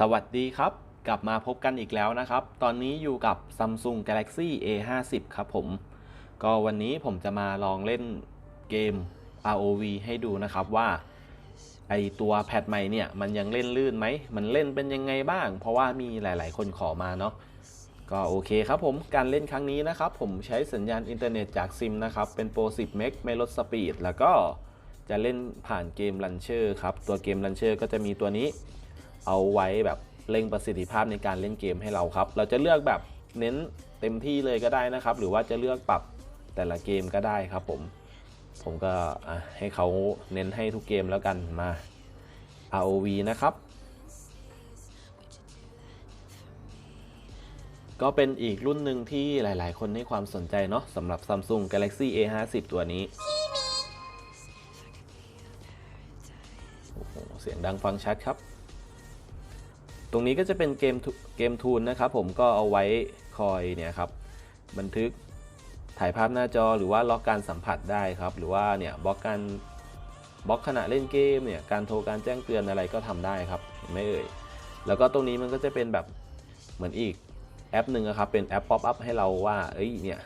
สวัสดีครับ กลับมาพบกันอีกแล้วนะครับ ตอนนี้อยู่กับ Samsung Galaxy A50 ครับผม ก็วันนี้ผมจะมาลองเล่นเกม ROV ให้ดูนะครับว่า ไอตัวแพทใหม่เนี่ย มันยังเล่นลื่นไหม มันเล่นเป็นยังไงบ้าง เพราะว่ามีหลาย ๆ คนขอมาเนาะก็โอเคครับผม การเล่นครั้งนี้นะครับ ผมใช้สัญญาณอินเทอร์เน็ตจากซิมนะครับ เป็นโปร10เมกไม่ลดสปีดแล้วก็จะเล่นผ่านเกมลันเชอร์ครับ ตัวเกมลันเชอร์ก็จะมีตัวนี้ เอาไว้แบบเร่งประสิทธิภาพในการเล่นเกมให้เราครับ เราจะเลือกแบบเน้นเต็มที่เลยก็ได้นะครับ หรือว่าจะเลือกปรับแต่ละเกมก็ได้ครับผม ผมก็ให้เขาเน้นให้ทุกเกมแล้วกันมา ROV นะครับ ก็เป็นอีกรุ่นหนึ่งที่หลาย ๆ คนให้ความสนใจเนาะสำหรับ Samsung Galaxy A50 ตัวนี้โอ้โหเสียงดังฟังชัดครับ รงนี้ก็จะเป็นเกมเกมทูนนะครับผมก็เอาไว้คอยเนี่ยครับบันทึกถ่ายภาพหน้าจอหรือว่าล็อกการสัมผัสได้ครับ หรือว่าเนี่ยบล็อกการบล็อกขณะเล่นเกมเนี่ยการโทรการแจ้งเตือนอะไรก็ทำได้ครับไหมเอ่ยแล้วก็ตรงนี้มันก็จะเป็นแบบเหมือนอีกแอปหนึ่งครับเป็นแอปป๊อปอัพให้เราว่าเอ้ยเนี่ย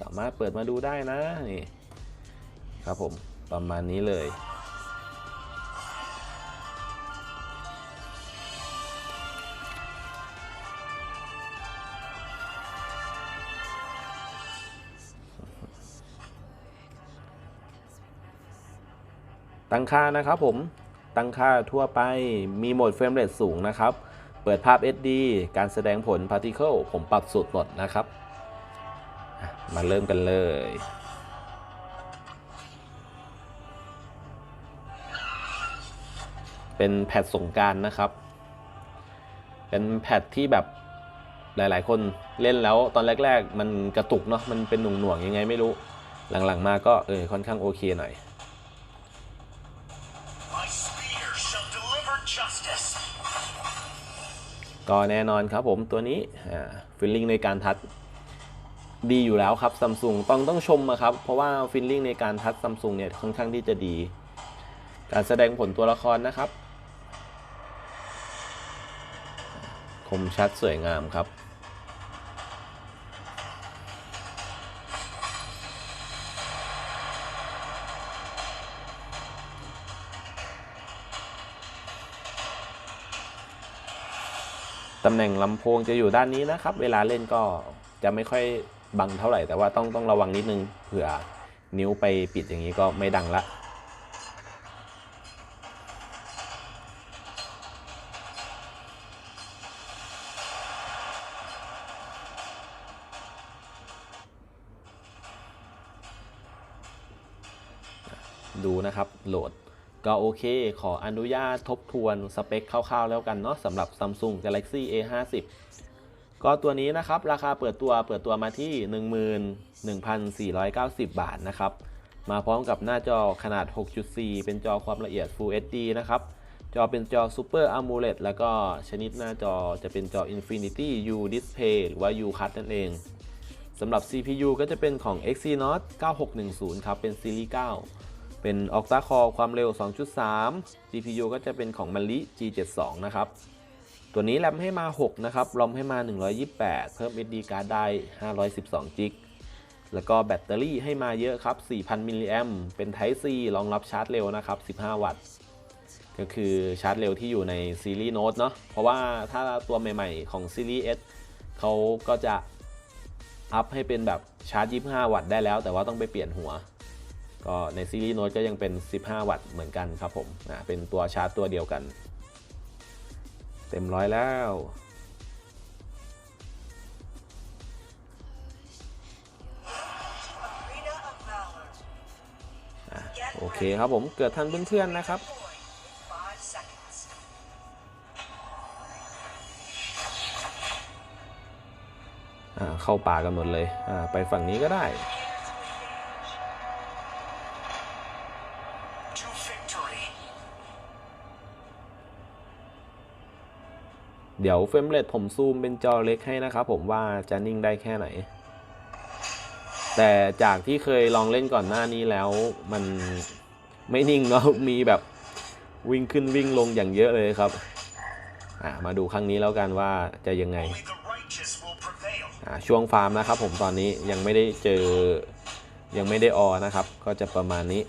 สามารถเปิดมาดูได้นะนี่ครับผมประมาณนี้เลย งค่านะครับผม ตั้งค่าทั่วไป มีโหมดเฟรมเรทสูงนะครับ เปิดภาพ SD การแสดงผล Particle ผมปรับสุดหมดนะครับ มาเริ่มกันเลย เป็นแพทสงการนะครับ เป็นแพทที่แบบหลาย ๆ คนเล่นแล้วตอนแรก ๆ มันกระตุกเนาะ มันเป็นหน่วงๆยังไงไม่รู้ หลัง ๆ มาก็เออค่อนข้างโอเคหน่อย ก็แน่นอนครับผมตัวนี้ฟิลลิ่งในการทัดดีอยู่แล้วครับซัมซุงต้องต้องชมครับ เพราะว่าฟิลลิ่งในการทัดซัมซุงเนี่ยค่อนข้างที่จะดี การแสดงผลตัวละครนะครับ คมชัดสวยงามครับ ตำแหน่งลำโพงจะอยู่ด้านนี้นะครับ เวลาเล่นก็จะไม่ค่อยบังเท่าไหร่ แต่ว่าต้องต้องระวังนิดนึงเผื่อนิ้วไปปิดอย่างนี้ก็ไม่ดังละดูนะครับโหลด ก็โอเค ขออนุญาตทบทวนสเปคคร่าวๆแล้วกันเนาะสำหรับ Samsung Galaxy A50 ก็ตัวนี้นะครับ ราคาเปิดตัวเปิดตัวมาที่ 11,490 บาทนะครับ มาพร้อมกับหน้าจอขนาด 6.4 เป็นจอความละเอียด Full HD นะครับ จอเป็นจอ Super AMOLED แล้วก็ชนิดหน้าจอจะเป็นจอ Infinity U Display หรือว่า U Cut นั่นเองสำหรับ CPU ก็จะเป็นของ Exynos 9610 ครับ เป็นซีรีส์ 9 เป็น Octa Core ความเร็ว 2.3 GPU ก็จะเป็นของ Mali G72 นะครับ ตัวนี้แรมให้มา 6 นะครับรอมให้มา 128 เพิ่ม SD card ได้ 512 g b แล้วก็แบตเตอรี่ให้มาเยอะครับ 4,000 มิลลิแอมเป็น Type C รองรับชาร์จเร็วนะครับ 15 วัตต์ ก็คือชาร์จเร็วที่อยู่ในซีรีส์ Note เนาะ เพราะว่าถ้าตัวใหม่ๆของซีรีส์ S เขาก็จะอัพให้เป็นแบบชาร์จ 25 วัตต์ได้แล้ว แต่ว่าต้องไปเปลี่ยนหัว ก็ในซีรีส์โน้ตก็ยังเป็น 15 วัตต์เหมือนกันครับผมอ่าเป็นตัวชาร์จตัวเดียวกัน เต็มร้อยแล้ว โอเคครับผมเกิดทันเพื่อนๆนะครับเข้าป่ากันหมดเลย ไปฝั่งนี้ก็ได้ เดี๋ยวเฟรมเรทผมซูมเป็นจอเล็กให้นะครับผมว่าจะนิ่งได้แค่ไหน แต่จากที่เคยลองเล่นก่อนหน้านี้แล้วมันไม่นิ่งเนาะมีแบบวิ่งขึ้นวิ่งลงอย่างเยอะเลยครับมาดูครั้งนี้แล้วกันว่าจะยังไง ช่วงฟาร์มนะครับผมตอนนี้ยังไม่ได้เจอยังไม่ได้ออนะครับ ก็จะประมาณนี้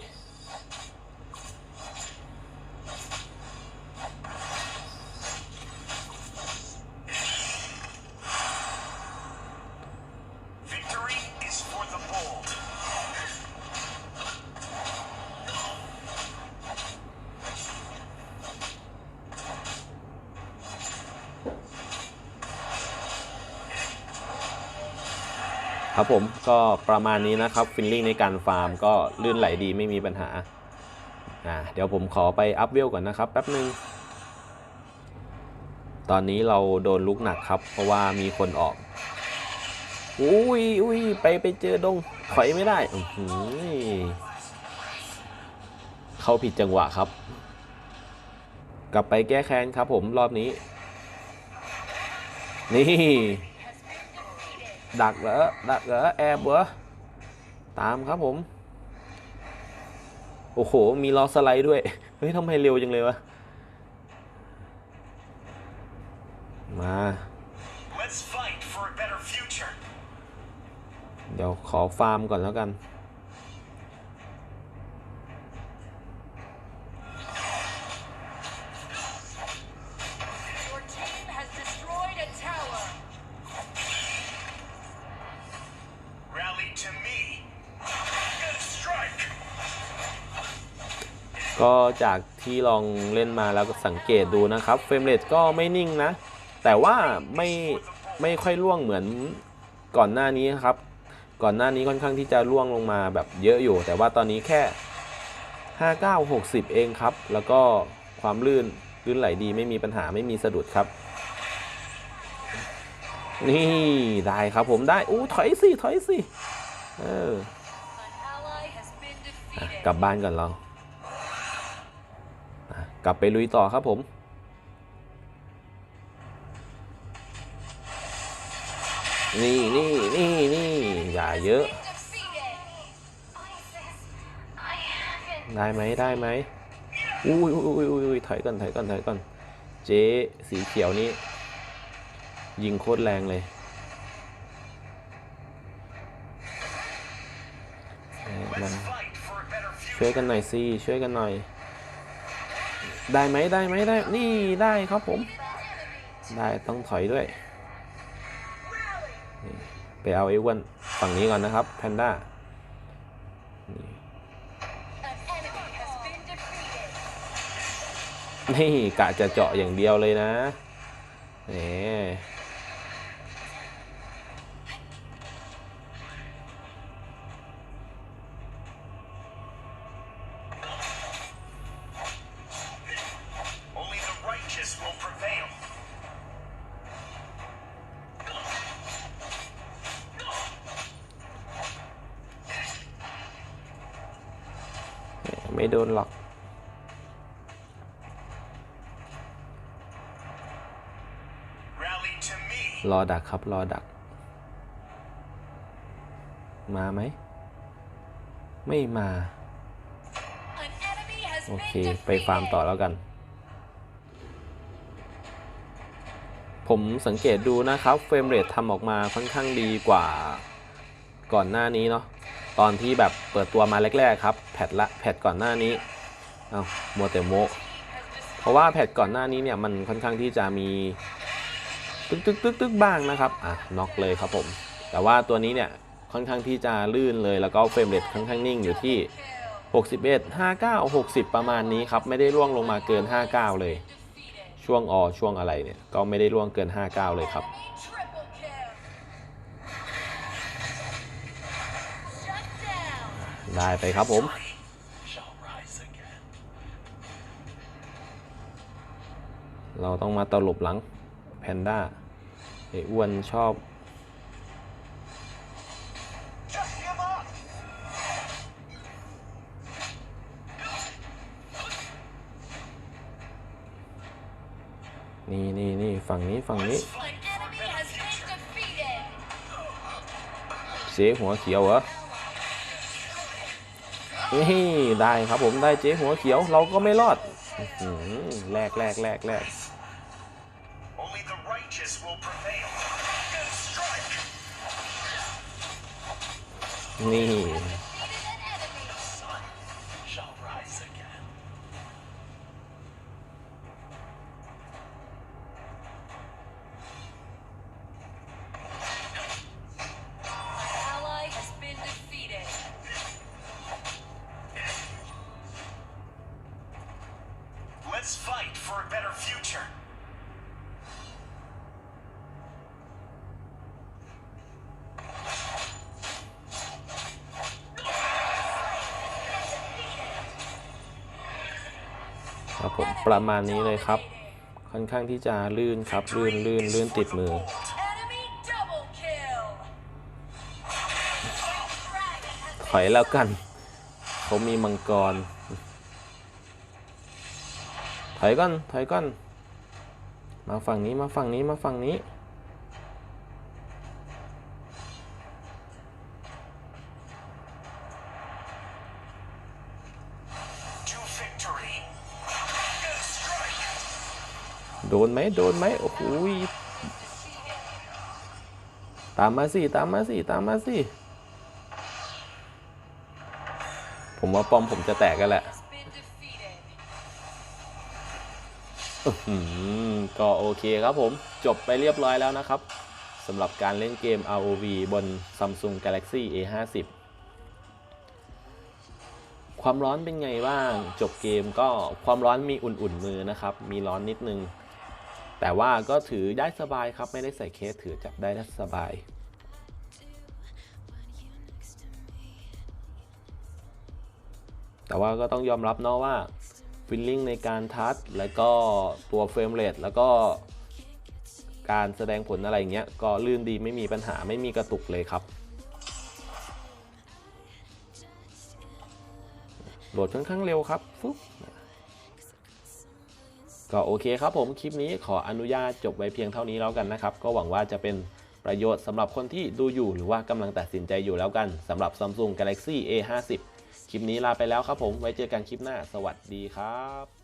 ครับผมก็ประมาณนี้นะครับฟิลลิ่งในการฟาร์มก็ลื่นไหลดีไม่มีปัญหาอ่าเดี๋ยวผมขอไปอัพเวลก่อนนะครับแป๊บนึง ตอนนี้เราโดนลุกหนักครับ เพราะว่ามีคนออกอุ้ยอุ้ยไปไปเจอดงถอยไม่ได้อื้อหือเข้าผิดจังหวะครับ กลับไปแก้แค้นครับผมรอบนี้ นี่ ดักเหรอดักเหรอแอบเหรอตามครับผม โอ้โห มีล้อสไลด์ด้วย เฮ้ยทำไมเร็วจังเลยวะ มา Let's fight for a better future. เดี๋ยวขอฟาร์มก่อนแล้วกัน ก็จากที่ลองเล่นมาแล้วก็สังเกตดูนะครับเฟรมเรทก็ไม่นิ่งนะ แต่ว่าไม่ไม่ค่อยล่วงเหมือนก่อนหน้านี้ครับ ก่อนหน้านี้ค่อนข้างที่จะล่วงลงมาแบบเยอะอยู่ แต่ว่าตอนนี้แค่ 59 60 เองครับ แล้วก็ความลื่นลื่นไหลดีไม่มีปัญหาไม่มีสะดุดครับ นี่ได้ครับผมได้อู้ถอยสิถอยสิเออกลับบ้านก่อนเราอะ กลับไปลุยต่อครับผมนี่นี่นี่นี่อย่าเยอะ ได้ไหมได้ไหมอุ้ยอุ้ยอุ้ยอุ้ยถอยก่อนถอยก่อนถอยก่อนเจ๊สีเขียวนี่ยิงโคตรแรงเลยเอ้ยมันช่วยกันหน่อยสิช่วยกันหน่อย ได้ไหมได้ไหมได้ นี่ได้ครับผม ได้ต้องถอยด้วยไปเอาไอ้วันฝั่งนี้ก่อนนะครับแพนด้านี่กะจะเจาะอย่างเดียวเลยนะเนี่ ไม่โดนหรอก Rally to me. รอดักครับ รอดัก มาไหม ไม่มา An enemy has โอเค been ไปฟาร์ม defeated. ต่อแล้วกัน ผมสังเกตดูนะครับ เฟรมเรททำออกมาค่อนข้างดีกว่าก่อนหน้านี้เนาะ ตอนที่แบบเปิดตัวมาแรกๆครับแพทละแพทก่อนหน้านี้เอามัวแต่โมะเพราะว่าแพทก่อนหน้านี้เนี่ยมันค่อนข้างที่จะมีตึกตึกตึกตึกบ้างนะครับอะน็อกเลยครับผม แต่ว่าตัวนี้เนี่ยค่อนข้างที่จะลื่นเลยแล้วก็เฟรมเรทค่อนข้างนิ่งอยู่ที่ 61 59 60 ประมาณนี้ครับไม่ได้ร่วงลงมาเกิน 59 เลย ช่วงอช่วงอะไรเนี่ยก็ไม่ได้ร่วงเกิน 59 เลยครับ ได้ไปครับผม Shall rise again. เราต้องมาตลบหลังแพนด้าไอ้อ้วนชอบ Just give up. นี่นี่นี่ฝั่งนี้ฝั่งนี้ An enemy has been defeated. เจ๊หัวเขียวเหรอ นี่ได้ครับผมได้เจ๊หัวเขียวเราก็ไม่รอดแลกแลกแลกแลกนี่ ครับผมประมาณนี้เลยครับ ค่อนข้างที่จะลื่นครับลื่นลื่นลื่นติดมือ ถอยแล้วกัน เขามีมังกร ถอยก่อนถอยก่อน มาฝั่งนี้มาฝั่งนี้มาฝั่งนี้ นไหมโดนไหมโอ้โหตามมาสิตามมาสิตามมาสิผมว่าปอมผมจะแตกกันแหละอืมก็โอเคครับผมจบไปเรียบร้อยแล้วนะครับสำหรับการเล่นเกม ROV บน Samsung Galaxy A50 ความร้อนเป็นไงบ้าง จบเกมก็ความร้อนมีอุ่นๆมือนะครับ มีร้อนนิดนึง แต่ว่าก็ถือได้สบายครับไม่ได้ใส่เคสถือจับได้สบาย แต่ว่าก็ต้องยอมรับเนาะว่าฟิลลิ่งในการทัชแล้วก็ตัวเฟรมเรทแล้วก็การแสดงผลอะไรเงี้ยก็ลื่นดีไม่มีปัญหาไม่มีกระตุกเลยครับโหลดค่อนข้างเร็วครับฟึ๊บ ก็โอเคครับผมคลิปนี้ขออนุญาตจบไว้เพียงเท่านี้แล้วกันนะครับ ก็หวังว่าจะเป็นประโยชน์สำหรับคนที่ดูอยู่หรือว่ากำลังตัดสินใจอยู่แล้วกันสำหรับ Samsung Galaxy A50 คลิปนี้ลาไปแล้วครับผมไว้เจอกันคลิปหน้า สวัสดีครับ